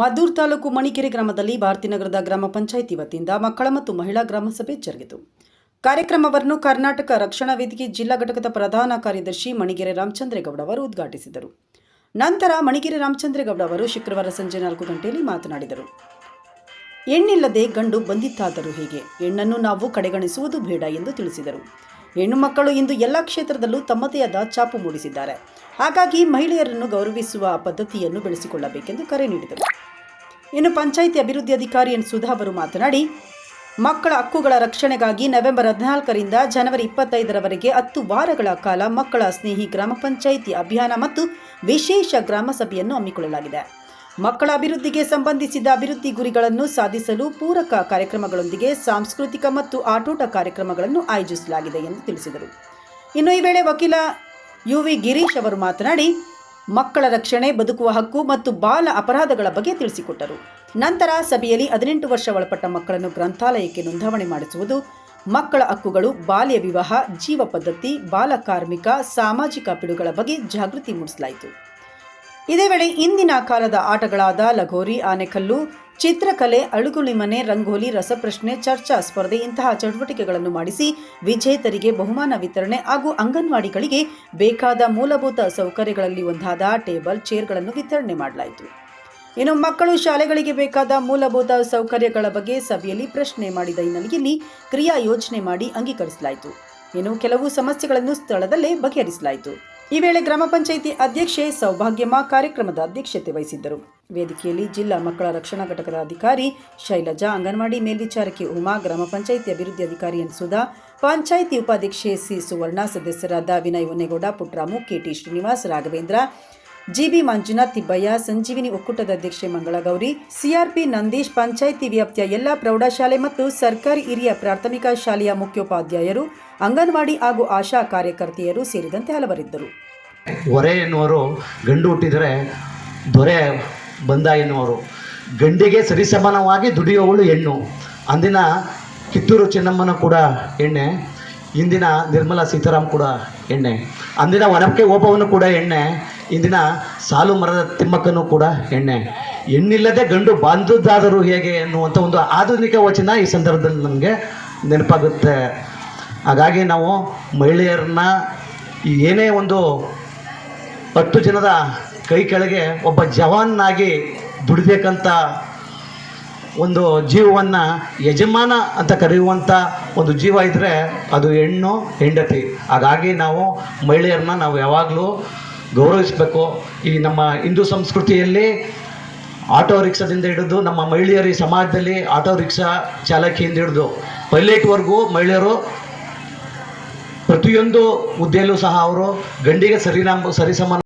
ಮದ್ದೂರು ತಾಲೂಕು ಮಣಿಕೆರೆ ಗ್ರಾಮದಲ್ಲಿ ಭಾರತೀನಗರದ ಗ್ರಾಮ ಪಂಚಾಯಿತಿ ವತಿಯಿಂದ ಮಕ್ಕಳ ಮತ್ತು ಮಹಿಳಾ ಗ್ರಾಮ ಸಭೆ ಜರುಗಿತು. ಕಾರ್ಯಕ್ರಮವನ್ನು ಕರ್ನಾಟಕ ರಕ್ಷಣಾ ವೇದಿಕೆ ಜಿಲ್ಲಾ ಘಟಕದ ಪ್ರಧಾನ ಕಾರ್ಯದರ್ಶಿ ಮಣಿಗೆರೆ ರಾಮಚಂದ್ರೇಗೌಡ ಅವರು ಉದ್ಘಾಟಿಸಿದರು. ನಂತರ ಮಣಿಗೆರೆ ರಾಮಚಂದ್ರೇಗೌಡ ಅವರು ಶುಕ್ರವಾರ ಸಂಜೆ ನಾಲ್ಕು ಗಂಟೆಯಲ್ಲಿ ಮಾತನಾಡಿದರು. ಹೆಣ್ಣಿಲ್ಲದೆ ಗಂಡು ಬಂದಿತ್ತಾದರೂ ಹೇಗೆ? ಹೆಣ್ಣನ್ನು ನಾವು ಕಡೆಗಣಿಸುವುದು ಬೇಡ ಎಂದು ತಿಳಿಸಿದರು. ಹೆಣ್ಣು ಮಕ್ಕಳು ಇಂದು ಎಲ್ಲ ಕ್ಷೇತ್ರದಲ್ಲೂ ತಮ್ಮದೇ ಆದ ಛಾಪು ಮೂಡಿಸಿದ್ದಾರೆ. ಹಾಗಾಗಿ ಮಹಿಳೆಯರನ್ನು ಗೌರವಿಸುವ ಪದ್ಧತಿಯನ್ನು ಬೆಳೆಸಿಕೊಳ್ಳಬೇಕೆಂದು ಕರೆ ನೀಡಿದರು. ಇನ್ನು ಪಂಚಾಯಿತಿ ಅಭಿವೃದ್ಧಿ ಅಧಿಕಾರಿ ಎನ್. ಸುಧಾ ಅವರು ಮಾತನಾಡಿ, ಮಕ್ಕಳ ಹಕ್ಕುಗಳ ರಕ್ಷಣೆಗಾಗಿ ನವೆಂಬರ್ ಹದಿನಾಲ್ಕರಿಂದ ಜನವರಿ ಇಪ್ಪತ್ತೈದರವರೆಗೆ ಹತ್ತು ವಾರಗಳ ಕಾಲ ಮಕ್ಕಳ ಸ್ನೇಹಿ ಗ್ರಾಮ ಪಂಚಾಯಿತಿ ಅಭಿಯಾನ ಮತ್ತು ವಿಶೇಷ ಗ್ರಾಮ ಸಭೆಯನ್ನು ಹಮ್ಮಿಕೊಳ್ಳಲಾಗಿದೆ. ಮಕ್ಕಳ ಅಭಿವೃದ್ಧಿಗೆ ಸಂಬಂಧಿಸಿದ ಅಭಿವೃದ್ಧಿ ಗುರಿಗಳನ್ನು ಸಾಧಿಸಲು ಪೂರಕ ಕಾರ್ಯಕ್ರಮಗಳೊಂದಿಗೆ ಸಾಂಸ್ಕೃತಿಕ ಮತ್ತು ಆಟೋಟ ಕಾರ್ಯಕ್ರಮಗಳನ್ನು ಆಯೋಜಿಸಲಾಗಿದೆ ಎಂದು ತಿಳಿಸಿದರು. ಇನ್ನು ಈ ವೇಳೆ ವಕೀಲ ಯು ವಿ ಗಿರೀಶ್ ಅವರು ಮಾತನಾಡಿ, ಮಕ್ಕಳ ರಕ್ಷಣೆ, ಬದುಕುವ ಹಕ್ಕು ಮತ್ತು ಬಾಲ ಅಪರಾಧಗಳ ಬಗ್ಗೆ ತಿಳಿಸಿಕೊಟ್ಟರು. ನಂತರ ಸಭೆಯಲ್ಲಿ ಹದಿನೆಂಟು ವರ್ಷ ಒಳಪಟ್ಟ ಮಕ್ಕಳನ್ನು ಗ್ರಂಥಾಲಯಕ್ಕೆ ನೋಂದಾವಣೆ ಮಾಡಿಸುವುದು, ಮಕ್ಕಳ ಹಕ್ಕುಗಳು, ಬಾಲ್ಯ ವಿವಾಹ, ಜೀವ ಪದ್ಧತಿ, ಬಾಲ ಕಾರ್ಮಿಕ, ಸಾಮಾಜಿಕ ಪಿಡುಗಳ ಬಗ್ಗೆ ಜಾಗೃತಿ ಮೂಡಿಸಲಾಯಿತು. ಇದೇ ವೇಳೆ ಇಂದಿನ ಕಾಲದ ಆಟಗಳಾದ ಲಗೋರಿ, ಆನೆಕಲ್ಲು, ಚಿತ್ರಕಲೆ ಅಳುಗುಳಿ ಮನೆ ರಂಗೋಲಿ, ರಸಪ್ರಶ್ನೆ, ಚರ್ಚಾ ಸ್ಪರ್ಧೆ ಇಂತಹ ಚಟುವಟಿಕೆಗಳನ್ನು ಮಾಡಿಸಿ ವಿಜೇತರಿಗೆ ಬಹುಮಾನ ವಿತರಣೆ ಹಾಗೂ ಅಂಗನವಾಡಿಗಳಿಗೆ ಬೇಕಾದ ಮೂಲಭೂತ ಸೌಕರ್ಯಗಳಲ್ಲಿ ಒಂದಾದ ಟೇಬಲ್, ಚೇರ್ಗಳನ್ನು ವಿತರಣೆ ಮಾಡಲಾಯಿತು. ಇನ್ನು ಮಕ್ಕಳು ಶಾಲೆಗಳಿಗೆ ಬೇಕಾದ ಮೂಲಭೂತ ಸೌಕರ್ಯಗಳ ಬಗ್ಗೆ ಸಭೆಯಲ್ಲಿ ಪ್ರಶ್ನೆ ಮಾಡಿದ ಹಿನ್ನೆಲೆಯಲ್ಲಿ ಕ್ರಿಯಾ ಯೋಜನೆ ಮಾಡಿ ಅಂಗೀಕರಿಸಲಾಯಿತು. ಇನ್ನು ಕೆಲವು ಸಮಸ್ಯೆಗಳನ್ನು ಸ್ಥಳದಲ್ಲೇ ಬಗೆಹರಿಸಲಾಯಿತು. ಈ ವೇಳೆ ಗ್ರಾಮ ಪಂಚಾಯಿತಿ ಅಧ್ಯಕ್ಷೆ ಸೌಭಾಗ್ಯಮ್ಮ ಕಾರ್ಯಕ್ರಮದ ಅಧ್ಯಕ್ಷತೆ ವಹಿಸಿದ್ದರು. ವೇದಿಕೆಯಲ್ಲಿ ಜಿಲ್ಲಾ ಮಕ್ಕಳ ರಕ್ಷಣಾ ಘಟಕದ ಅಧಿಕಾರಿ ಶೈಲಜಾ ಅಂಗನವಾಡಿ ಮೇಲ್ವಿಚಾರಕಿ ಉಮಾ, ಗ್ರಾಮ ಪಂಚಾಯಿತಿ ಅಭಿವೃದ್ಧಿ ಅಧಿಕಾರಿ ಎನ್ ಸುಧಾ ಪಂಚಾಯಿತಿ ಉಪಾಧ್ಯಕ್ಷೆ ಸಿ ಸುವರ್ಣ, ಸದಸ್ಯರಾದ ವಿನಯ್ ಹೊನ್ನೇಗೌಡ, ಪುಟ್ರಾಮು ಕೆಟಿ ಶ್ರೀನಿವಾಸ್, ರಾಘವೇಂದ್ರ ಜಿಬಿ ಮಂಜುನಾಥ್ ತಿಬ್ಬಯ್ಯ, ಸಂಜೀವಿನಿ ಒಕ್ಕೂಟದ ಅಧ್ಯಕ್ಷೆ ಮಂಗಳಗೌರಿ, ಸಿಆರ್ಪಿ ನಂದೀಶ್ ಪಂಚಾಯಿತಿ ವ್ಯಾಪ್ತಿಯ ಎಲ್ಲ ಪ್ರೌಢಶಾಲೆ ಮತ್ತು ಸರ್ಕಾರಿ ಹಿರಿಯ ಪ್ರಾಥಮಿಕ ಶಾಲೆಯ ಮುಖ್ಯೋಪಾಧ್ಯಾಯರು, ಅಂಗನವಾಡಿ ಹಾಗೂ ಆಶಾ ಕಾರ್ಯಕರ್ತೆಯರು ಸೇರಿದಂತೆ ಹಲವರಿದ್ದರು. ಹೊರೆ ಎನ್ನುವರು ಗಂಡು ಹುಟ್ಟಿದರೆ ದೊರೆ ಬಂದ ಎನ್ನುವರು. ಗಂಡಿಗೆ ಸರಿಸಮಾನವಾಗಿ ದುಡಿಯುವವಳು ಹೆಣ್ಣು. ಅಂದಿನ ಕಿತ್ತೂರು ಚೆನ್ನಮ್ಮನ ಕೂಡ ಎಣ್ಣೆ ಇಂದಿನ ನಿರ್ಮಲಾ ಸೀತಾರಾಮ್ ಕೂಡ ಎಣ್ಣೆ ಅಂದಿನ ಒನಕೆ ಓಪವನ್ನು ಕೂಡ ಎಣ್ಣೆ ಇಂದಿನ ಸಾಲು ಮರದ ತಿಮ್ಮಕ್ಕನು ಕೂಡ ಹೆಣ್ಣೆ. ಹೆಣ್ಣಿಲ್ಲದೆ ಗಂಡು ಬಾಂಧದ್ದಾದರೂ ಹೇಗೆ ಎನ್ನುವಂಥ ಒಂದು ಆಧುನಿಕ ವಚನ ಈ ಸಂದರ್ಭದಲ್ಲಿ ನಮಗೆ ನೆನಪಾಗುತ್ತೆ. ಹಾಗಾಗಿ ನಾವು ಮಹಿಳೆಯರನ್ನ ಏನೇ ಒಂದು ಹತ್ತು ಜನದ ಕೈ ಕೆಳಗೆ ಒಬ್ಬ ಜವಾನ್ನಾಗಿ ದುಡಿಬೇಕಂತ ಒಂದು ಜೀವವನ್ನು ಯಜಮಾನ ಅಂತ ಕರೆಯುವಂಥ ಒಂದು ಜೀವ ಇದ್ದರೆ ಅದು ಹೆಣ್ಣು, ಹೆಂಡತಿ. ಹಾಗಾಗಿ ನಾವು ಮಹಿಳೆಯರನ್ನ ನಾವು ಯಾವಾಗಲೂ ಗೌರವಿಸಬೇಕು. ಈ ನಮ್ಮ ಹಿಂದೂ ಸಂಸ್ಕೃತಿಯಲ್ಲಿ ಆಟೋ ರಿಕ್ಷಾದಿಂದ ಹಿಡಿದು ನಮ್ಮ ಮಹಿಳೆಯರು ಈ ಸಮಾಜದಲ್ಲಿ ಆಟೋ ರಿಕ್ಷಾ ಚಾಲಕಿಯಿಂದ ಹಿಡಿದು ಪೈಲಟ್ವರೆಗೂ ಮಹಿಳೆಯರು ಪ್ರತಿಯೊಂದು ಹುದ್ದೆಯಲ್ಲೂ ಸಹ ಅವರು ಗಂಡಿಗೆ ಸರಿನಾಮ ಸರಿಸಮಾನ